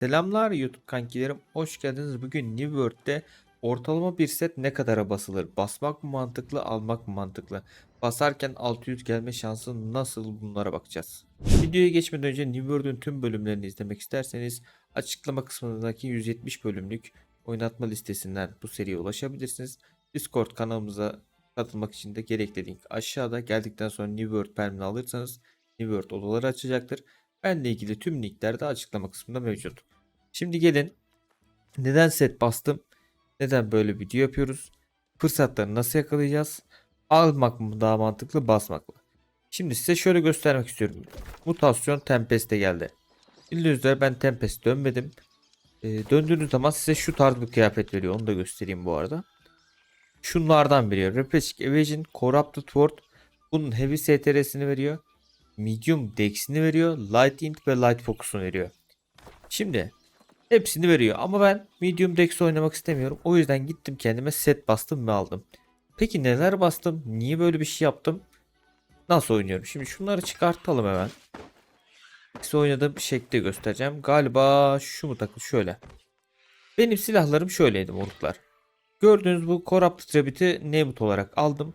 Selamlar YouTube kankilerim. Hoş geldiniz. Bugün New World'de ortalama bir set ne kadara basılır? Basmak mı mantıklı, almak mı mantıklı? Basarken 600 gelme şansı nasıl bunlara bakacağız. Videoya geçmeden önce New World'ün tüm bölümlerini izlemek isterseniz açıklama kısmındaki 170 bölümlük oynatma listesinden bu seriye ulaşabilirsiniz. Discord kanalımıza katılmak için de gerekli link aşağıda. Geldikten sonra New World permini alırsanız New World odaları açacaktır. Benle ilgili tüm linkler de açıklama kısmında mevcut. Şimdi gelin neden set bastım? Neden böyle video yapıyoruz? Fırsatları nasıl yakalayacağız? Almak mı daha mantıklı basmak mı? Şimdi size şöyle göstermek istiyorum. Mutasyon Tempest'e geldi. Bildiğiniz ben Tempest dönmedim. Ee, döndüğünüz zaman size şu tarz bir kıyafet veriyor. Onu da göstereyim bu arada. Şunlardan veriyor. Replicik Evasion, Corrupted Ward. Bunun Heavy STR'sini veriyor. Medium Dex'ini veriyor. Light Int ve Light Focus'unu veriyor. Şimdi hepsini veriyor ama ben Medium Dex oynamak istemiyorum. O yüzden gittim kendime set bastım ve aldım. Peki neler bastım? Niye böyle bir şey yaptım? Nasıl oynuyorum? Şimdi şunları çıkartalım hemen. Size oynadığım şekli göstereceğim. Galiba şu mu takıl şöyle. Benim silahlarım şöyleydi moruklar. Gördüğünüz bu Corrupted Rabbit'i Nebut olarak aldım.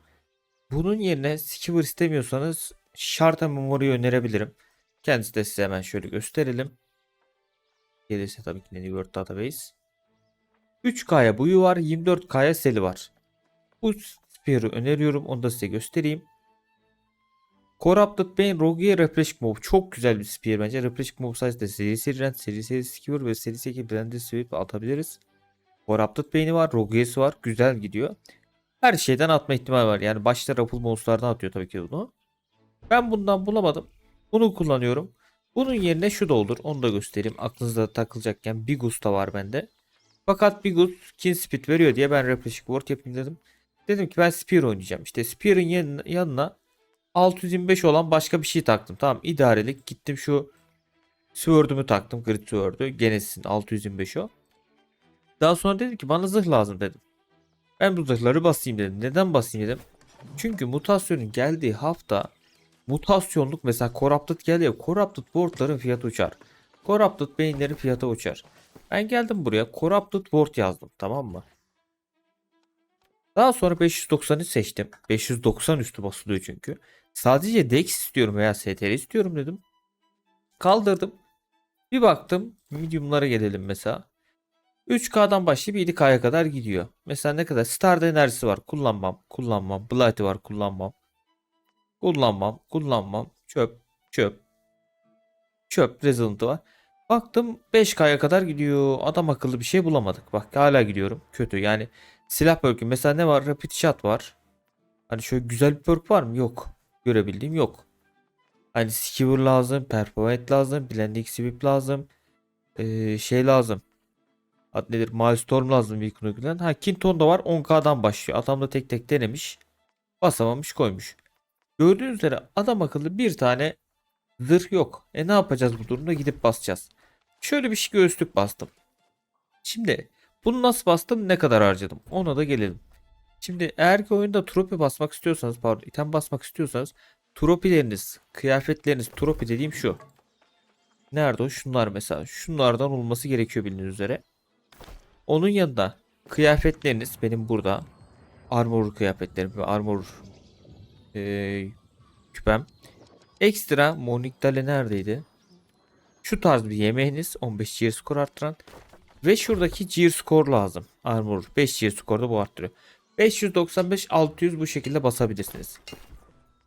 Bunun yerine Skewer istemiyorsanız Shard'a Memory'yi önerebilirim. Kendisi de size hemen şöyle gösterelim. Gelirse tabii ki New World Database. 3K'ya buyu var, 24K'ya seli var. Bu Spear'ı öneriyorum. Onu da size göstereyim. Corrupted Bane Rogue'ye Replish Mob. Çok güzel bir spear bence. Replish Mob sayesinde seri seri rent, seri seri skewer ve seri seri blended sweep atabiliriz. Corrupted Bane'i var. Rogue'si var. Güzel gidiyor. Her şeyden atma ihtimali var. Yani başta Ruffle Monster'dan atıyor tabii ki bunu. Ben bundan bulamadım. Bunu kullanıyorum. Bunun yerine şu da olur. Onu da göstereyim. Aklınızda takılacakken Bigus da var bende. Fakat Bigus Kin Speed veriyor diye ben Replish Ward yapayım dedim. Dedim ki ben Spear oynayacağım. İşte Spear'ın yan- yanına 625 olan başka bir şey taktım. Tamam idarelik. Gittim şu Sword'ümü taktım. Grid Sword'u. Genesis 625 o. Daha sonra dedim ki bana zırh lazım dedim. Ben bu zırhları basayım dedim. Neden basayım dedim. Çünkü mutasyonun geldiği hafta mutasyonluk mesela Corrupted geldi ya Corrupted boardların fiyatı uçar. Corrupted beyinlerin fiyatı uçar. Ben geldim buraya Corrupted board yazdım tamam mı? Daha sonra 590'ı seçtim. 590 üstü basılıyor çünkü. Sadece Dex istiyorum veya STR istiyorum dedim. Kaldırdım. Bir baktım medium'lara gelelim mesela. 3K'dan başlayıp 7K'ya kadar gidiyor. Mesela ne kadar? Star'da enerjisi var. Kullanmam. Kullanmam. Blighty var. Kullanmam. Kullanmam. Kullanmam. Çöp. Çöp. Çöp. Resident'ı var. Baktım 5K'ya kadar gidiyor. Adam akıllı bir şey bulamadık. Bak hala gidiyorum. Kötü. Yani silah perk'ü. Mesela ne var? Rapid shot var. Hani şöyle güzel bir perk var mı? Yok. Görebildiğim yok. Hani skewer lazım. Perforate lazım. Blending sweep lazım. Ee, şey lazım. Ad nedir? Milestorm lazım ilk uygulan. Ha Kinton da var 10K'dan başlıyor. Adam da tek tek denemiş. Basamamış koymuş. Gördüğünüz üzere adam akıllı bir tane zırh yok. E ne yapacağız bu durumda? Gidip basacağız. Şöyle bir şey göğüslük bastım. Şimdi bunu nasıl bastım? Ne kadar harcadım? Ona da gelelim. Şimdi eğer ki oyunda tropi basmak istiyorsanız pardon item basmak istiyorsanız tropileriniz, kıyafetleriniz tropi dediğim şu. Nerede o? Şunlar mesela. Şunlardan olması gerekiyor bildiğiniz üzere. Onun yanında kıyafetleriniz benim burada armor kıyafetlerim ve armor eee, küpem. Ekstra Monikdale neredeydi? Şu tarz bir yemeğiniz 15 gear skor arttıran ve şuradaki gear skor lazım. Armor 5 gear skorda bu arttırıyor. 595 600 bu şekilde basabilirsiniz.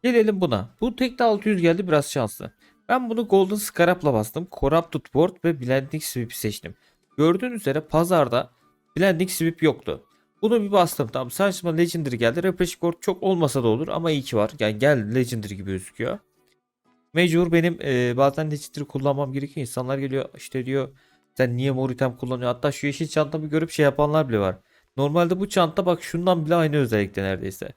Gelelim buna. Bu tek de 600 geldi biraz şanslı. Ben bunu Golden Scarab'la bastım. Corrupted Ward ve Blending Sweep'i seçtim. Gördüğünüz üzere pazarda Blending Sweep yoktu. Bunu bir bastım. Tamam saçma Legendary geldi. Refresh Cord çok olmasa da olur ama iyi ki var. Yani gel Legendary gibi gözüküyor. Mecbur benim e, bazen Legendary kullanmam gerekiyor. İnsanlar geliyor işte diyor sen niye mor item kullanıyor? Hatta şu yeşil çantamı görüp şey yapanlar bile var. Normalde bu çanta bak şundan bile aynı özellikte neredeyse.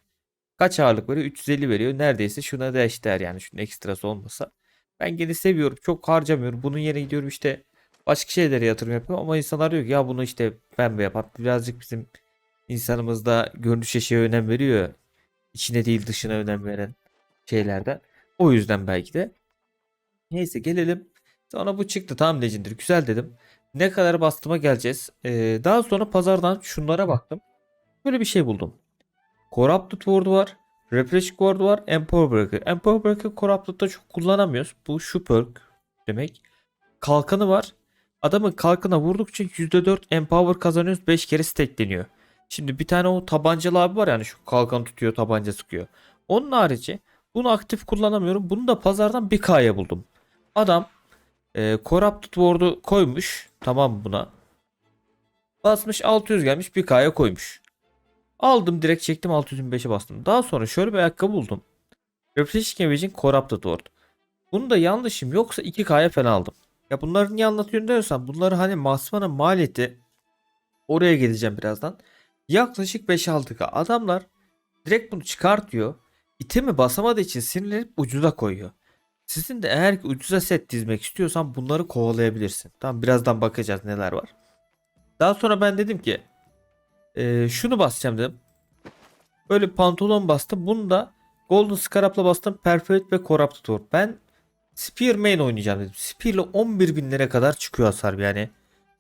Kaç ağırlık veriyor? 350 veriyor. Neredeyse şuna da eşdeğer yani şunun ekstrası olmasa. Ben gene seviyorum. Çok harcamıyorum. Bunun yerine gidiyorum işte başka şeylere yatırım yapıyorum ama insanlar diyor ki ya bunu işte pembe yapar. Birazcık bizim insanımızda görünüşe şeye önem veriyor. İçine değil dışına önem veren şeylerden. O yüzden belki de. Neyse gelelim. Sonra bu çıktı tamam Legendary güzel dedim. Ne kadar bastığıma geleceğiz. Ee, daha sonra pazardan şunlara baktım. Böyle bir şey buldum. Corrupted Ward var. Refresh Ward var. Empower Breaker. Empower Breaker Corrupted'da çok kullanamıyoruz. Bu şu perk demek. Kalkanı var. Adamın kalkına vurdukça %4 Empower kazanıyoruz. 5 kere stackleniyor. Şimdi bir tane o tabancalı abi var yani şu kalkan tutuyor tabanca sıkıyor. Onun harici bunu aktif kullanamıyorum. Bunu da pazardan 1K'ya buldum. Adam e, Corrupted Ward'u koymuş. Tamam buna. Basmış 600 gelmiş 1K'ya koymuş. Aldım direkt çektim 625'e bastım. Daha sonra şöyle bir ayakkabı buldum. Refresh Cavage'in Corrupted Ward. Bunu da yanlışım yoksa 2K'ya falan aldım. Ya bunları niye anlatıyorum diyorsan bunları hani masmanın maliyeti oraya geleceğim birazdan. Yaklaşık 5-6K. Adamlar direkt bunu çıkartıyor. İtemi basamadığı için sinirlenip ucuza koyuyor. Sizin de eğer ki ucuza set dizmek istiyorsan bunları kovalayabilirsin. Tamam birazdan bakacağız neler var. Daha sonra ben dedim ki eee, şunu basacağım dedim. Böyle pantolon bastım. Bunu da Golden Scarab'la bastım. Perfect ve Corrupted Sword. Ben Spear main oynayacağım dedim. Spear'le 11 binlere kadar çıkıyor hasar yani.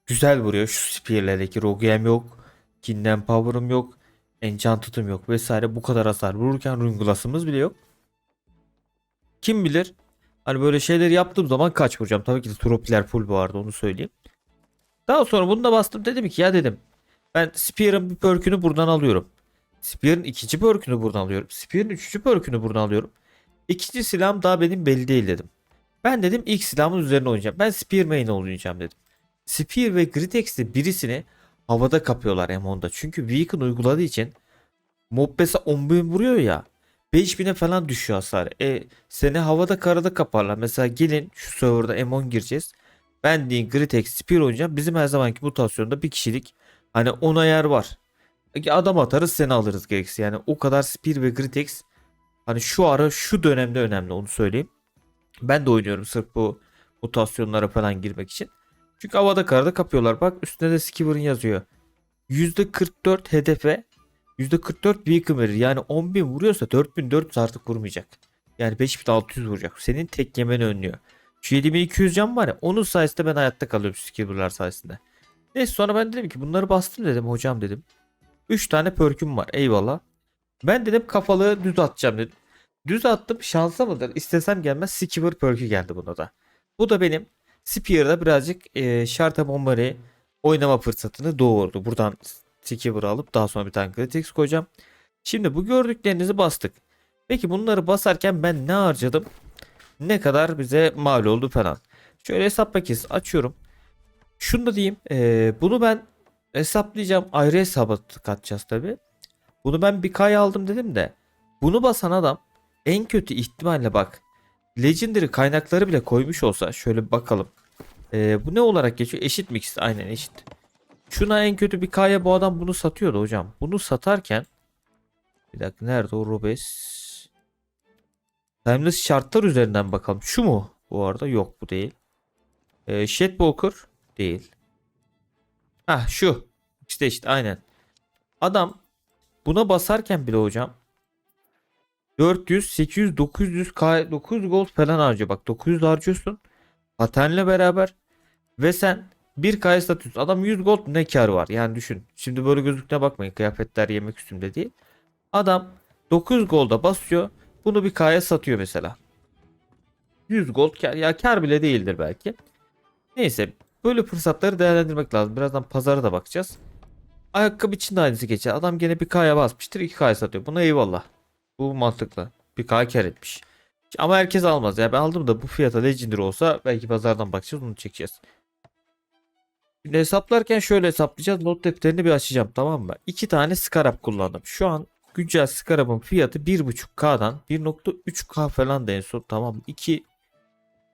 Güzel vuruyor şu Spear'lerdeki Rogue'm yok. Kinden Power'ım yok. Enchanted'ım yok vesaire. Bu kadar hasar vururken Rune Glass'ımız bile yok. Kim bilir Hani böyle şeyleri yaptığım zaman kaç vuracağım. Tabii ki de tropiler full bu arada onu söyleyeyim. Daha sonra bunu da bastım dedim ki ya dedim. Ben Spear'ın bir perkünü buradan alıyorum. Spear'ın ikinci perkünü buradan alıyorum. Spear'ın üçüncü perkünü buradan alıyorum. İkinci silahım daha benim belli değil dedim. Ben dedim ilk silahımın üzerine oynayacağım. Ben Spear main oynayacağım dedim. Spear ve Gritex'te birisini havada kapıyorlar M10'da. Çünkü Weaken uyguladığı için Mob mesela 10.000 vuruyor ya. 5000'e falan düşüyor hasar. E seni havada karada kaparlar. Mesela gelin şu serverda M10 gireceğiz. Ben deyin Gritex Spear oynayacağım. Bizim her zamanki mutasyonda bir kişilik hani 10 ayar var. Adam atarız seni alırız gerekirse. Yani o kadar Spear ve Gritex hani şu ara şu dönemde önemli onu söyleyeyim. Ben de oynuyorum sırf bu mutasyonlara falan girmek için. Çünkü havada karada kapıyorlar. Bak üstünde de Skiver'ın yazıyor. %44 hedefe %44 beacon verir. Yani 10.000 vuruyorsa 4400 artık vurmayacak. Yani 5600 vuracak. Senin tek yemeni önlüyor. Şu 7200 can var ya onun sayesinde ben hayatta kalıyorum şu skill'lar sayesinde. Neyse sonra ben dedim ki bunları bastım dedim hocam dedim. 3 tane perküm var eyvallah. Ben dedim kafalı düz atacağım dedim. Düz attım şansa mıdır? İstesem gelmez Skiver perkü geldi buna da. Bu da benim Spear'da birazcık e, Şarta Bombari oynama fırsatını doğurdu. Buradan Skiver alıp daha sonra bir tane Gritix koyacağım. Şimdi bu gördüklerinizi bastık. Peki bunları basarken ben ne harcadım? Ne kadar bize mal oldu falan. Şöyle hesap makinesi açıyorum. Şunu da diyeyim. e, bunu ben hesaplayacağım. Ayrı hesaba katacağız tabi. Bunu ben bir kay aldım dedim de. Bunu basan adam en kötü ihtimalle bak. Legendary kaynakları bile koymuş olsa şöyle bakalım. E, bu ne olarak geçiyor? Eşit mi ikisi? Aynen eşit. Şuna en kötü bir kaya bu adam bunu satıyordu hocam. Bunu satarken bir dakika nerede o Robes? Timeless şartlar üzerinden bakalım. Şu mu? Bu arada yok bu değil. Ee, Shadwalker değil. Ah şu. İşte işte aynen. Adam buna basarken bile hocam 400, 800, 900 K, 900 gold falan harcıyor. Bak 900 harcıyorsun. Paternle beraber ve sen 1K'ya satıyorsun. Adam 100 gold ne kar var? Yani düşün. Şimdi böyle gözlükte bakmayın. Kıyafetler yemek üstünde değil. Adam 900 golda basıyor. Bunu 1K'ya satıyor mesela. 100 gold kar. Ya kar bile değildir belki. Neyse. Böyle fırsatları değerlendirmek lazım. Birazdan pazara da bakacağız. Ayakkabı için de aynısı geçer. Adam gene 1K'ya basmıştır. 2K'ya satıyor. Buna eyvallah. Bu mantıklı. 1K kar etmiş. Ama herkes almaz. Ya ben aldım da bu fiyata Legendary olsa belki pazardan bakacağız. Onu çekeceğiz. Şimdi hesaplarken şöyle hesaplayacağız. Not defterini bir açacağım tamam mı? İki tane Scarab kullandım. Şu an güncel Scarab'ın fiyatı 1.5K'dan 1.3K falan da en son tamam mı? 2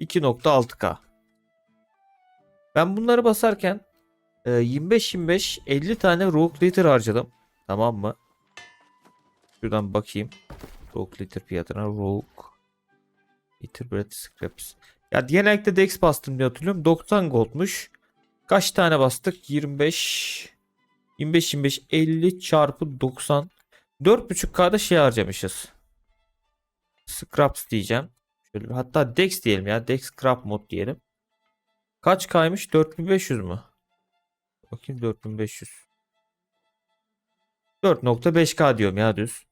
2.6K. Ben bunları basarken 25-25 50 tane Rogue Leader harcadım. Tamam mı? Şuradan bakayım. Rogue Leader fiyatına Rogue Leader Bread Scraps. Ya genellikle Dex bastım diye hatırlıyorum. 90 goldmuş. Kaç tane bastık? 25 25 25 50 çarpı 90 4.5K'da şey harcamışız. Scraps diyeceğim. Şöyle hatta Dex diyelim ya. Dex Scrap mod diyelim. Kaç kaymış? 4500 mü? Bakayım 4500. 4.5K diyorum ya düz.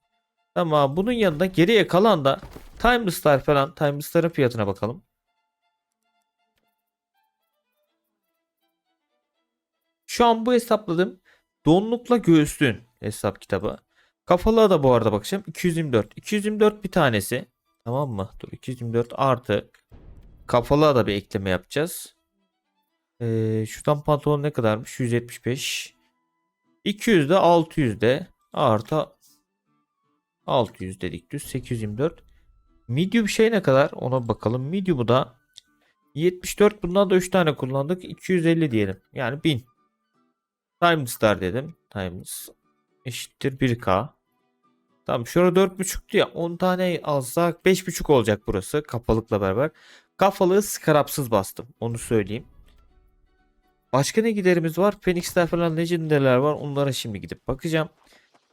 Tamam bunun yanında geriye kalan da Timeless'lar falan. Timeless'ların fiyatına bakalım. Şu an bu hesapladığım donlukla göğüslüğün hesap kitabı. Kafalığa da bu arada bakacağım. 224. 224 bir tanesi. Tamam mı? Dur 224 artı kafalığa da bir ekleme yapacağız. Ee, şuradan pantolon ne kadarmış? 175. 200 de 600 de artı 600 dedik düz 824. Medium şey ne kadar? Ona bakalım. Medium'u da 74 bundan da 3 tane kullandık. 250 diyelim. Yani 1000. Timeless Star dedim. Timeless eşittir 1K. Tamam şurada 4.5'tu ya 10 tane alsak 5.5 olacak burası kapalıkla beraber. Kafalığı skarapsız bastım. Onu söyleyeyim. Başka ne giderimiz var? Phoenix'ler falan Legendary'ler var. Onlara şimdi gidip bakacağım.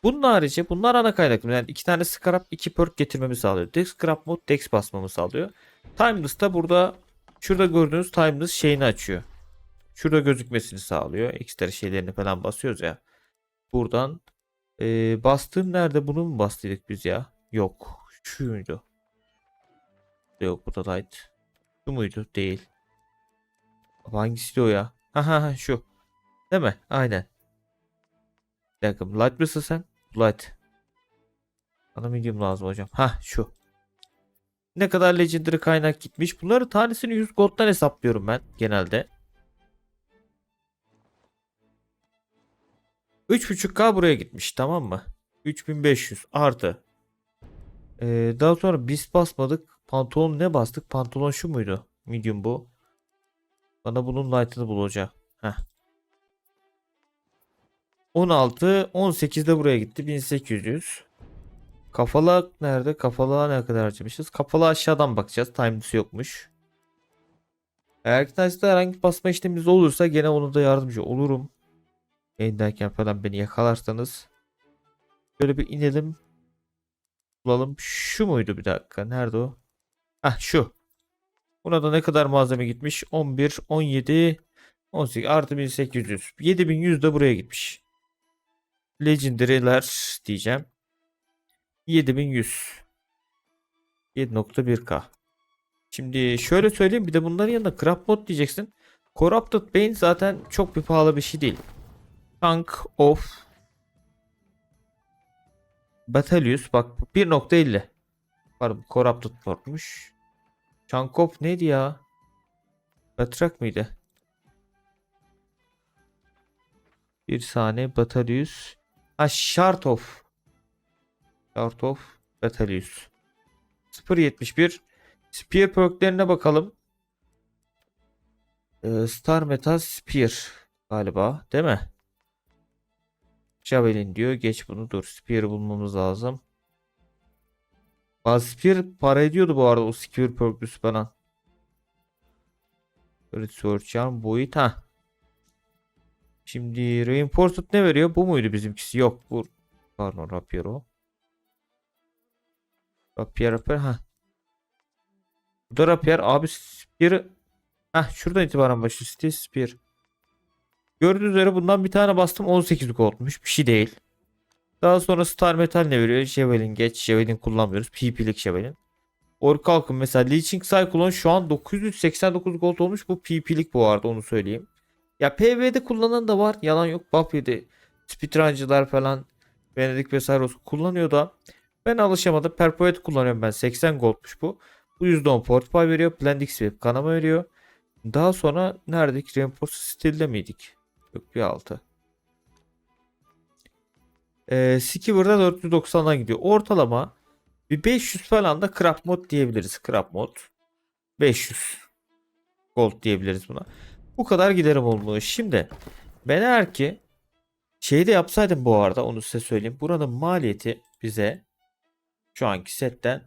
Bunun harici bunlar ana kaynak. Yani iki tane scrap, iki perk getirmemi sağlıyor. Dex scrap mod, dex basmamı sağlıyor. Timeless da burada şurada gördüğünüz Timeless şeyini açıyor. Şurada gözükmesini sağlıyor. Ekstra şeylerini falan basıyoruz ya. Buradan ee, bastığım nerede? Bunu mu bastıydık biz ya? Yok. Şuydu. Yok bu da light. Şu muydu? Değil. Hangisi o ya? Ha ha ha şu. Değil mi? Aynen. Bir dakika. Light mısın sen? Light. Bana medium lazım hocam. Ha şu. Ne kadar legendary kaynak gitmiş. Bunları tanesini 100 gold'dan hesaplıyorum ben genelde. 3.5k buraya gitmiş tamam mı? 3500 artı. Ee, daha sonra biz basmadık. Pantolon ne bastık? Pantolon şu muydu? Medium bu. Bana bunun light'ını bul hoca. Heh. 16, 18 de buraya gitti. 1800. Kafalı nerede? Kafalığa ne kadar harcamışız? Kafalı aşağıdan bakacağız. Timeless yokmuş. Eğer tanesinde herhangi bir basma işlemimiz olursa gene onu da yardımcı olurum. Yayındayken falan beni yakalarsanız. Böyle bir inelim. Bulalım. Şu muydu bir dakika? Nerede o? Hah şu. Buna da ne kadar malzeme gitmiş? 11, 17, 18 artı 1800. 7100 de buraya gitmiş. Legendary'ler diyeceğim. 7100. 7.1k. Şimdi şöyle söyleyeyim bir de bunların yanında Crab mod diyeceksin. Corrupted Bane zaten çok bir pahalı bir şey değil. Tank of Battalius bak 1.50 Pardon Corrupted Port'muş. Chunk of neydi ya? Batrak mıydı? Bir saniye Battalius. Ha Shard of. Shard of Battalius. 0.71 Spear perklerine bakalım. Ee, Star Metal Spear galiba değil mi? Javelin diyor. Geç bunu dur. Spear bulmamız lazım. Bazı Spear para ediyordu bu arada o Spear perklüsü bana. Research Charm boyut ha. Şimdi Reinforced ne veriyor? Bu muydu bizimkisi? Yok bu. Pardon Rapier o. Rapier Rapier ha. Bu da Rapier abi Spear. Heh şuradan itibaren başlıyor. Steel Spear. Gördüğünüz üzere bundan bir tane bastım 18 goldmuş. Bir şey değil. Daha sonra Star Metal ne veriyor? Javelin geç. Javelin kullanmıyoruz. PP'lik Javelin. Orkalkın mesela Leeching Cyclone şu an 989 gold olmuş. Bu PP'lik bu arada onu söyleyeyim. Ya Pv'de kullanan da var. Yalan yok. Buffy'de speedruncılar falan Venedik vesaire olsun kullanıyor da ben alışamadım. Perpetuate kullanıyorum ben. 80 goldmuş bu. Bu %10 fortify veriyor. Blending Sweep kanama veriyor. Daha sonra neredik? Reinforced Steel'de miydik? Yok bir altı. Ee, Skiver'da 490'dan gidiyor. Ortalama bir 500 falan da crap mod diyebiliriz. Crap mod. 500 gold diyebiliriz buna. Bu kadar giderim olmuş. Şimdi ben eğer ki şeyi de yapsaydım bu arada onu size söyleyeyim. Buranın maliyeti bize şu anki setten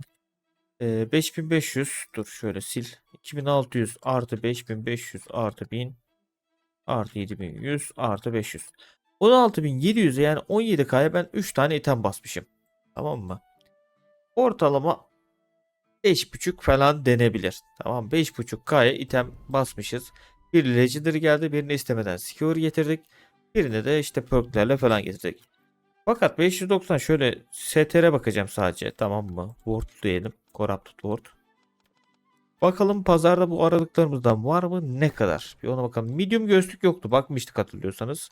e, 5500 dur şöyle sil. 2600 artı 5500 artı 1000 artı 7100 artı 500. 16700'e yani 17K'ya ben 3 tane item basmışım. Tamam mı? Ortalama 5.5 falan denebilir. Tamam 5.5K'ya item basmışız. Bir Legendary geldi birini istemeden Skewer getirdik. Birini de işte perklerle falan getirecek. Fakat 590 şöyle STR bakacağım sadece. Tamam mı? Word diyelim. Corrupted Word. Bakalım pazarda bu aralıklarımızdan var mı? Ne kadar? Bir ona bakalım. Medium göğüslük yoktu. Bakmıştık hatırlıyorsanız.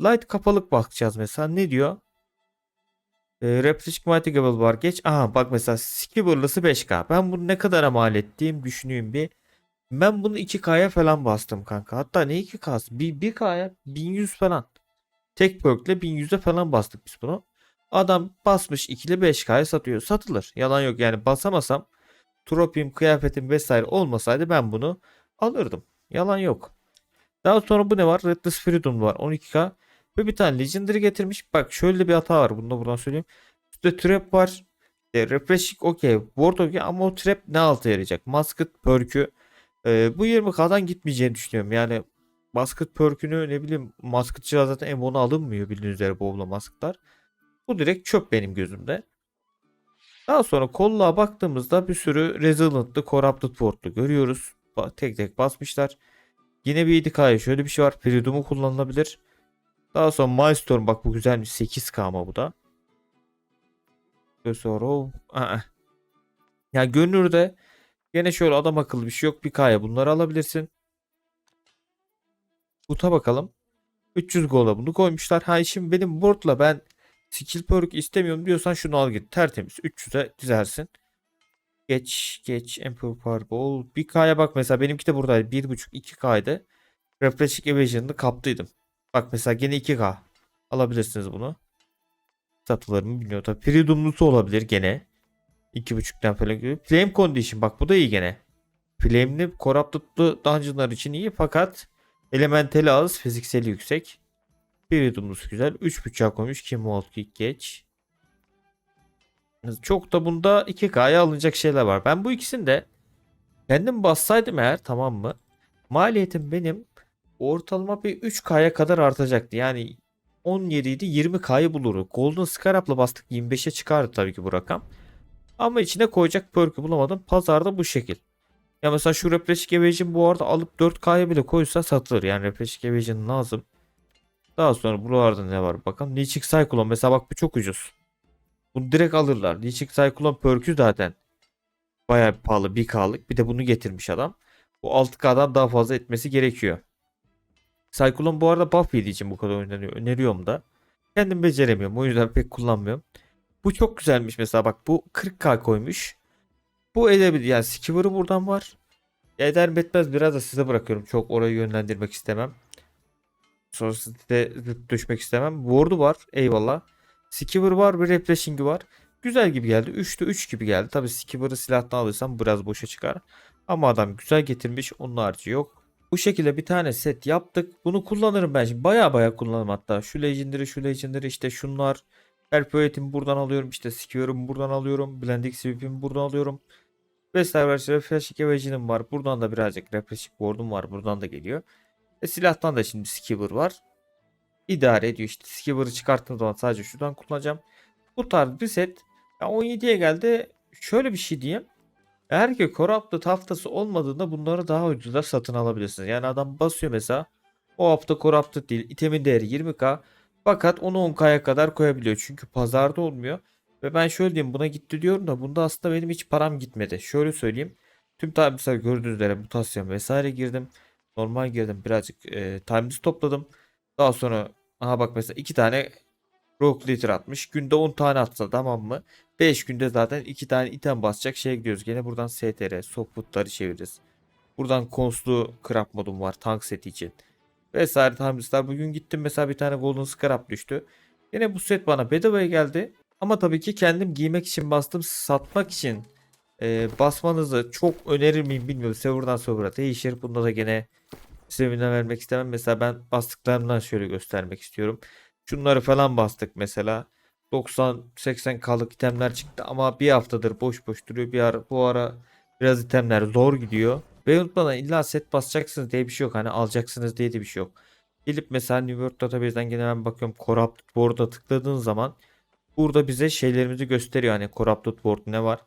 Light kapalık bakacağız mesela. Ne diyor? E, Mighty Gable var. Geç. Aha bak mesela Skibber'lısı 5K. Ben bunu ne kadara mal ettiğim düşüneyim bir. Ben bunu 2K'ya falan bastım kanka. Hatta ne 2K'sı? Bir, 1K'ya 1100 falan. Tek perk'le 1100'e falan bastık biz bunu. Adam basmış 2 ile 5K'ya satıyor. Satılır. Yalan yok yani basamasam tropim, kıyafetim vesaire olmasaydı ben bunu alırdım. Yalan yok. Daha sonra bu ne var? Red Spiritum var 12K. Ve bir tane Legendary getirmiş. Bak şöyle bir hata var. Bunu da buradan söyleyeyim. Üstte trap var. E, refreshing okey. Ward okey ama o trap ne altı yarayacak? Musket perk'ü. E, bu 20k'dan gitmeyeceğini düşünüyorum. Yani Musket perk'ünü ne bileyim Musketçılar zaten M10'a alınmıyor bildiğiniz üzere Bowl'la Musket'lar. Bu direkt çöp benim gözümde. Daha sonra kolluğa baktığımızda bir sürü Resilient, Corrupted Ward'lu görüyoruz. Tek tek basmışlar. Yine bir 7K'ya şöyle bir şey var. Periodum'u kullanılabilir. Daha sonra Milestone bak bu güzelmiş 8K ama bu da. Sonra Aa. Ya görünürde gene şöyle adam akıllı bir şey yok. Bir K'ya bunları alabilirsin. Buta bakalım. 300 gola bunu koymuşlar. Ha şimdi benim board'la ben skill perk istemiyorum diyorsan şunu al git. Tertemiz. 300'e dizersin. Geç geç Emperor Fireball. 1K'ya bak mesela benimki de buradaydı. 1.5-2K'ydı. Refreshing Evasion'ı kaptıydım. Bak mesela gene 2K. Alabilirsiniz bunu. Satılır mı bilmiyorum. Tabii Freedom'lusu olabilir gene. 2.5'ten falan gibi. Flame Condition bak bu da iyi gene. Flame'li Corrupted'lı dungeonlar için iyi fakat elementali az fizikseli yüksek. Freedom'lusu güzel. 3.5'a koymuş. Kim Kick geç. Çok da bunda 2K'ya alınacak şeyler var. Ben bu ikisini de kendim bassaydım eğer tamam mı? Maliyetim benim ortalama bir 3K'ya kadar artacaktı. Yani 17 idi 20K'yı bulur. Golden Scarab'la bastık 25'e çıkardı tabii ki bu rakam. Ama içine koyacak perk'ü bulamadım. Pazarda bu şekil. Ya mesela şu Repressive Evasion bu arada alıp 4K'ya bile koysa satılır. Yani Repressive Evasion lazım. Daha sonra buralarda ne var bakalım. Nichik Cyclone mesela bak bu çok ucuz. Bunu direkt alırlar. Nichik Cyclone perk'ü zaten bayağı pahalı 1K'lık. Bir de bunu getirmiş adam. Bu 6K'dan daha fazla etmesi gerekiyor. Cyclone bu arada buff yediği için bu kadar oynanıyor. Öneriyorum da. Kendim beceremiyorum. O yüzden pek kullanmıyorum. Bu çok güzelmiş mesela bak bu 40k koymuş. Bu edebilir yani Skiver'ı buradan var. Eder mi etmez biraz da size bırakıyorum. Çok orayı yönlendirmek istemem. Sonrasında düşmek istemem. Ward'u var eyvallah. Skiver var bir Replashing'i var. Güzel gibi geldi. 3'te 3 gibi geldi. Tabi Skiver'ı silahtan alırsam biraz boşa çıkar. Ama adam güzel getirmiş. Onun harcı yok. Bu şekilde bir tane set yaptık. Bunu kullanırım ben şimdi. Baya baya kullanırım hatta. Şu Legendary şu Legendary işte şunlar. Perpetuate'imi buradan alıyorum. işte Skewer'ımı buradan alıyorum. Blending Sweep'imi buradan alıyorum. Vesaire vesaire. Refreshing Evasion'ım var. Buradan da birazcık Refreshing Ward'um var. Buradan da geliyor. E silahtan da şimdi Skewer var. İdare ediyor işte. Skewer'ı çıkarttığım zaman sadece şuradan kullanacağım. Bu tarz bir set. Ya 17'ye geldi. Şöyle bir şey diyeyim. Eğer ki Corrupted haftası olmadığında bunları daha ucuza satın alabilirsiniz. Yani adam basıyor mesela. O hafta Corrupted değil. itemin değeri 20k. Fakat onu 10k'ya kadar koyabiliyor. Çünkü pazarda olmuyor. Ve ben şöyle diyeyim buna gitti diyorum da bunda aslında benim hiç param gitmedi. Şöyle söyleyeyim. Tüm tabi mesela gördüğünüz üzere mutasyon vesaire girdim. Normal girdim. Birazcık e, timeless topladım. Daha sonra aha bak mesela iki tane Rock Leader atmış. Günde 10 tane atsa tamam mı? 5 günde zaten 2 tane item basacak şeye gidiyoruz. Gene buradan STR, Softwood'ları çeviririz. Buradan konslu craft modum var tank seti için. Vesaire tamamlar. Bugün gittim mesela bir tane Golden Scarab düştü. Yine bu set bana bedavaya geldi. Ama tabii ki kendim giymek için bastım. Satmak için e, basmanızı çok önerir miyim bilmiyorum. Server'dan server'a değişir. Bunda da gene size vermek istemem. Mesela ben bastıklarımdan şöyle göstermek istiyorum. Şunları falan bastık mesela. 90-80 kalık itemler çıktı ama bir haftadır boş boş duruyor. Bir ara, bu ara biraz itemler zor gidiyor. Ve unutmadan illa set basacaksınız diye bir şey yok. Hani alacaksınız diye de bir şey yok. Gelip mesela New World Database'den gene ben bakıyorum Corrupted Board'a tıkladığın zaman burada bize şeylerimizi gösteriyor. Hani Corrupted Board ne var?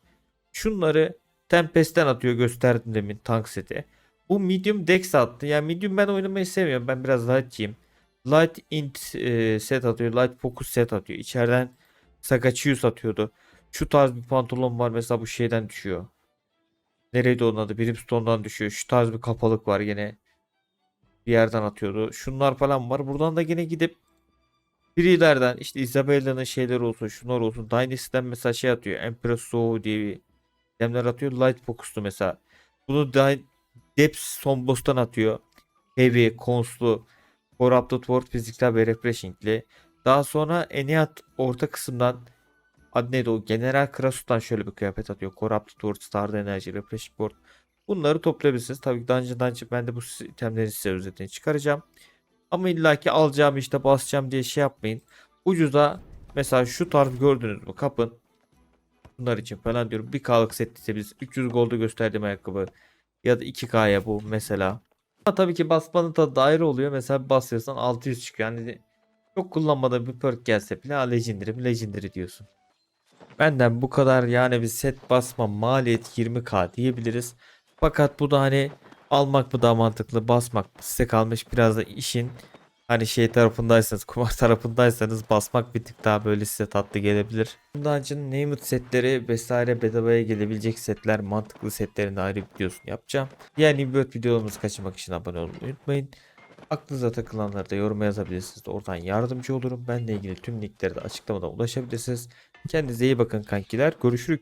Şunları Tempest'ten atıyor gösterdim demin tank seti. Bu medium dex attı. Yani medium ben oynamayı sevmiyorum. Ben biraz light'ciyim. Light int e, set atıyor. Light focus set atıyor. İçeriden Sagachius atıyordu. Şu tarz bir pantolon var mesela bu şeyden düşüyor. Nereydi onun adı? Brimstone'dan düşüyor. Şu tarz bir kapalık var yine. Bir yerden atıyordu. Şunlar falan var. Buradan da yine gidip Birilerden işte Isabella'nın şeyleri olsun şunlar olsun. Dynasty'den mesela şey atıyor. Empress Soul diye bir demler atıyor. Light Focus'lu mesela. Bunu Dy- Depths son boss'tan atıyor. Heavy, Cons'lu, Corrupted World fiziksel ve Refreshing'li. Daha sonra Eniat orta kısımdan adı neydi o? General Krasus'tan şöyle bir kıyafet atıyor. Corrupted World, Starred Energy, Refreshing World. Bunları toplayabilirsiniz. Tabii ki Dungeon Dungeon ben de bu itemlerin size özetini çıkaracağım. Ama illaki alacağım işte basacağım diye şey yapmayın. Ucuza mesela şu tarz gördünüz mü kapın. Bunlar için falan diyorum. Bir K'lık set biz 300 gold'u gösterdiğim ayakkabı. Ya da 2K'ya bu mesela. Ama tabii ki basmanın tadı da ayrı oluyor. Mesela basıyorsan 600 çıkıyor. Yani çok kullanmadan bir perk gelse bile legendary legendary diyorsun. Benden bu kadar yani bir set basma maliyet 20k diyebiliriz. Fakat bu da hani almak mı daha mantıklı basmak mı size kalmış biraz da işin hani şey tarafındaysanız kumar tarafındaysanız basmak bir tık daha böyle size tatlı gelebilir. Dungeon Named setleri vesaire bedavaya gelebilecek setler mantıklı setlerin ayrı videosunu yapacağım. Yani böyle videolarımızı kaçırmak için abone olmayı unutmayın. Aklınıza takılanları da yoruma yazabilirsiniz. Oradan yardımcı olurum. Benle ilgili tüm linkleri de açıklamada ulaşabilirsiniz. Kendinize iyi bakın kankiler. Görüşürüz.